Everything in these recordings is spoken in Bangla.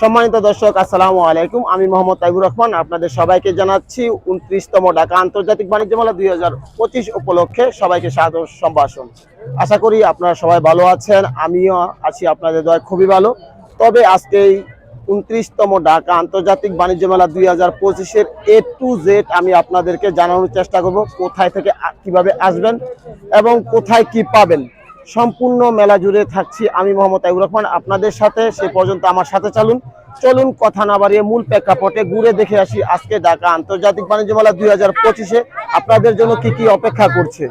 সম্মানিত দর্শক, আসসালামু আলাইকুম। আমি মোহাম্মদ তাইবুর রহমান, আপনাদের সবাইকে জানাচ্ছি উনত্রিশতম ঢাকা আন্তর্জাতিক বাণিজ্য মেলা দুই হাজার পঁচিশ উপলক্ষে সবাইকে স্বাগত সম্ভাষণ। আশা করি আপনারা সবাই ভালো আছেন, আমিও আছি আপনাদের দয় খুবই ভালো। তবে আজকে এই উনত্রিশতম ঢাকা আন্তর্জাতিক বাণিজ্য মেলা দুই হাজার পঁচিশের এ টু জেড আমি আপনাদেরকে জানানোর চেষ্টা করব, কোথায় থেকে কীভাবে আসবেন এবং কোথায় কি পাবেন। সম্পূর্ণ মেলা জুড়ে থাকছি আমি মোহাম্মদ তাইবুর রহমান। আপনাদের সাথে সে পর্যন্ত আমার সাথে চলুন। চলুন কথা না বাড়িয়ে মূল প্রেক্ষাপটে ঘুরে দেখে আসি আজকে ঢাকা আন্তর্জাতিক বাণিজ্য মেলা দুই হাজার পঁচিশে। আপনাদের জন্য কি কি অপেক্ষা করছে?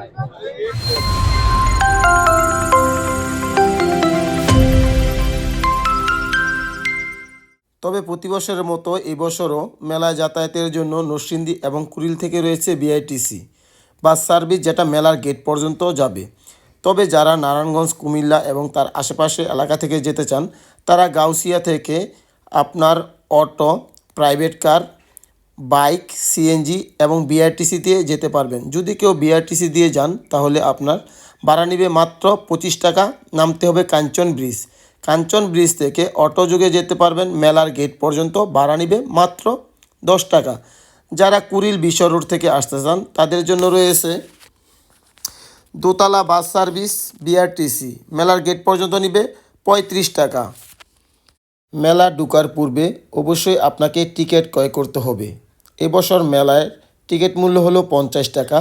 তবে প্রতি বছরের মতো এবছরও বছরও মেলায় যাতায়াতের জন্য নরসিংদী এবং কুড়িল থেকে রয়েছে বিআইটিসি। বাস সার্ভিস যেটা মেলার গেট পর্যন্ত যাবে। তবে যারা নারায়ণগঞ্জ, কুমিল্লা এবং তার আশেপাশে এলাকা থেকে যেতে চান, তারা গাউসিয়া থেকে আপনার auto, private car, bike, CNG এবং বিআরটিসি দিয়ে যেতে পারবেন। যদি কেউ বিআরটিসি দিয়ে যান, তাহলে আপনার ভাড়া নিবে মাত্র পঁচিশ টাকা। নামতে হবে কাঞ্চন ব্রিজ। কাঞ্চন ব্রিজ থেকে অটো যোগে যেতে পারবেন, মেলার গেট পর্যন্ত ভাড়া নিবে মাত্র দশ টাকা। যারা কুড়িল বিশ্ব রোড থেকে আসতে চান, তাদের জন্য রয়েছে দোতলা বাস সার্ভিস বিআরটিসি মেলার গেট পর্যন্ত নিবে পঁয়ত্রিশ টাকা। মেলা ঢুকার পূর্বে অবশ্যই আপনাকে টিকিট ক্রয় করতে হবে। এবছর মেলায় টিকিট মূল্য হলো পঞ্চাশ টাকা।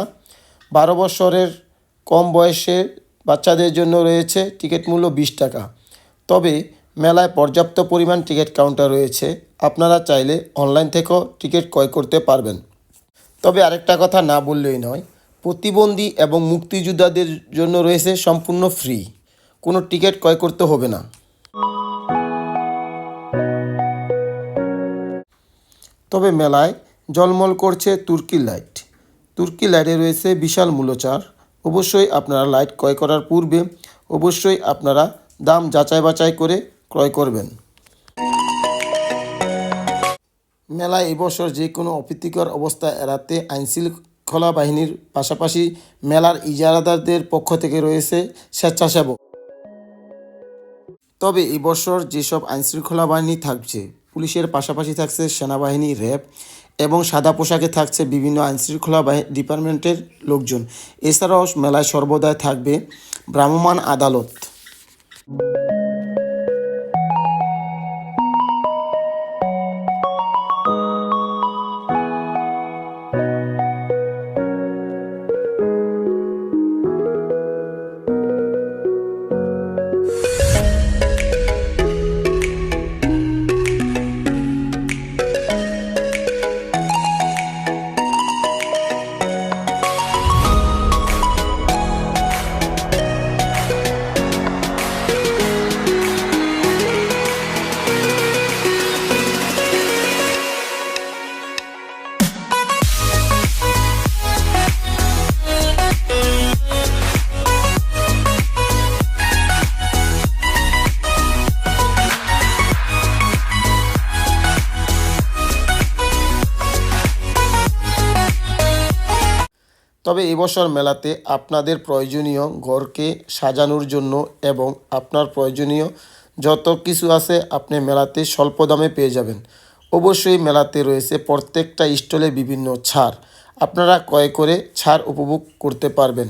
বারো বছরের কম বয়সের বাচ্চাদের জন্য রয়েছে টিকিট মূল্য বিশ টাকা। তবে মেলায় পর্যাপ্ত পরিমাণ টিকিট কাউন্টার রয়েছে। আপনারা চাইলে অনলাইন থেকেও টিকিট ক্রয় করতে পারবেন। তবে আরেকটা কথা না বললেই নয় প্রতিবন্ধী এবং মুক্তিযোদ্ধাদের জন্য রয়েছে সম্পূর্ণ ফ্রি। কোনো টিকিট ক্রয় করতে হবে না। তবে মেলায় জলমল করছে তুর্কি লাইট। তুর্কি লাইটে রয়েছে বিশাল মূল্যচার। অবশ্যই আপনারা লাইট ক্রয় করার পূর্বে অবশ্যই আপনারা দাম যাচাই বাছাই করে ক্রয় করবেন। মেলায় এবছর যে কোনো অপ্রীতিকর অবস্থা এড়াতে আইনশৃঙ্খলা বাহিনীর পাশাপাশি মেলার ইজারাদারদের পক্ষ থেকে রয়েছে স্বেচ্ছাসেবক। তবে এবছর যেসব আইনশৃঙ্খলা বাহিনী থাকছে, পুলিশের পাশাপাশি থাকছে সেনাবাহিনী, র্যাব এবং সাদা পোশাকে থাকছে বিভিন্ন আইনশৃঙ্খলা ডিপার্টমেন্টের লোকজন। এছাড়াও মেলায় সর্বদাই থাকবে ভ্রাম্যমাণ আদালত। তবে এবছর মেলাতে আপনাদের প্রয়োজনীয় ঘরকে সাজানোর জন্য এবং আপনার প্রয়োজনীয় যত কিছু আছে আপনি মেলাতে স্বল্প দামে পেয়ে যাবেন। অবশ্যই মেলাতে রয়েছে প্রত্যেকটা স্টলে বিভিন্ন ছাড়। আপনারা ক্রয় করে ছাড় উপভোগ করতে পারবেন।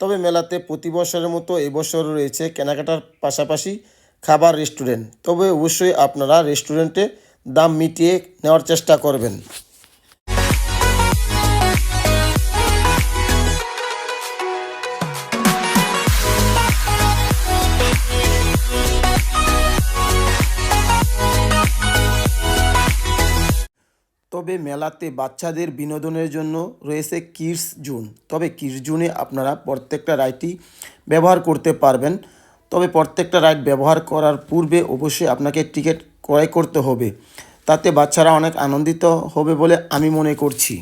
তবে মেলাতে প্রতি বছরের মতো এবছর রয়েছে কেনাকাটার পাশাপাশি খাবার রেস্টুরেন্ট। তবে অবশ্যই আপনারা রেস্টুরেন্টে দাম মিটিয়ে নেওয়ার চেষ্টা করবেন। মেলাতে বাচ্চাদের বিনোদনের জন্য রয়েছে কিডস জুন। তবে কিডস জুনে আপনারা প্রত্যেকটা রাইডই ব্যবহার করতে পারবেন। তবে প্রত্যেকটা রাইড ব্যবহার করার পূর্বে অবশ্যই আপনাকে টিকিট ক্রয় করতে হবে। তাতে বাচ্চারা অনেক আনন্দিত হবে বলে আমি মনে করছি।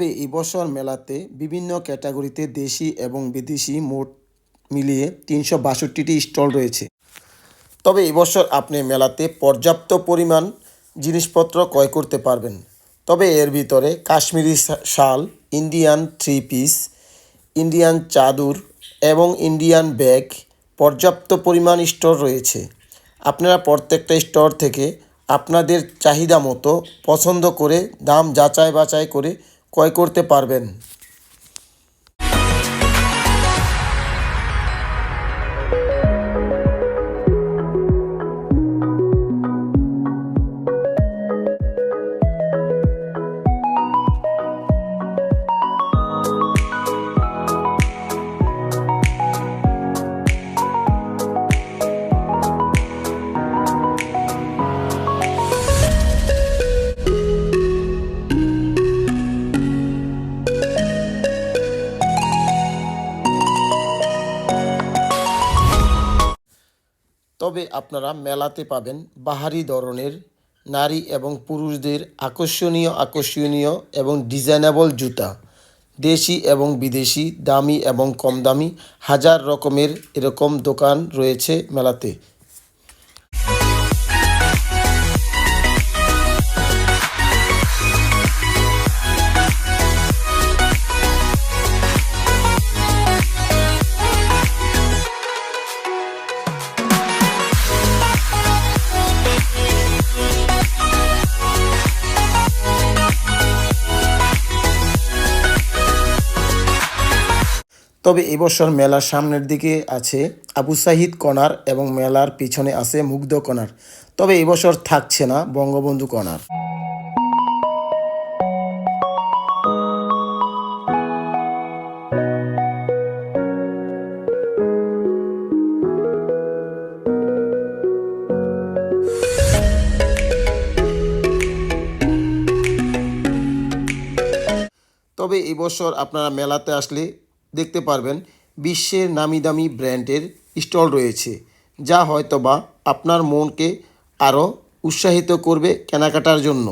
তবে এবছর মেলাতে বিভিন্ন ক্যাটাগরিতে দেশি এবং বিদেশি মোট মিলিয়ে তিনশো বাষট্টিটি স্টল রয়েছে। তবে এবছর আপনি মেলাতে পর্যাপ্ত পরিমাণ জিনিসপত্র ক্রয় করতে পারবেন। তবে এর ভিতরে কাশ্মীরি শাল, ইন্ডিয়ান থ্রি পিস, ইন্ডিয়ান চাদর এবং ইন্ডিয়ান ব্যাগ পর্যাপ্ত পরিমাণ স্টোর রয়েছে। আপনারা প্রত্যেকটা স্টোর থেকে আপনাদের চাহিদা মতো পছন্দ করে দাম যাচাই বাছাই করে ক্রয় করতে পারবেন। তবে আপনারা মেলাতে পাবেন বাহারি ধরনের নারী এবং পুরুষদের আকর্ষণীয় আকর্ষণীয় এবং ডিজাইনেবল জুতা। দেশি এবং বিদেশি, দামি এবং কম দামি, হাজার রকমের এরকম দোকান রয়েছে মেলাতে। তবে এবছর মেলার সামনের দিকে আছে আবু সাহিদ কর্নার এবং মেলার পিছনে আছে মুগ্ধ কর্নার তবে এবছর থাকছে না বঙ্গবন্ধু কর্নার তবে এবছর আপনারা মেলাতে আসলে দেখতে পারবেন, বিশ্বের নামি দামি ব্র্যান্ডের স্টল রয়েছে, যা হয়তোবা আপনার মনকে আরও উৎসাহিত করবে কেনাকাটার জন্য।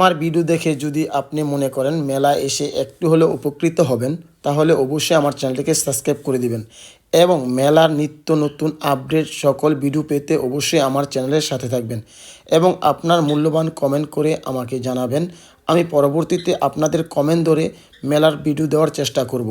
আমার ভিডিও দেখে যদি আপনি মনে করেন মেলা এসে একটু হলেও উপকৃত হবেন, তাহলে অবশ্যই আমার চ্যানেলটিকে সাবস্ক্রাইব করে দিবেন। এবং মেলার নিত্য নতুন আপডেট সকল ভিডিও পেতে অবশ্যই আমার চ্যানেলের সাথে থাকবেন। এবং আপনার মূল্যবান কমেন্ট করে আমাকে জানাবেন। আমি পরবর্তীতে আপনাদের কমেন্ট ধরে মেলার ভিডিও দেওয়ার চেষ্টা করব।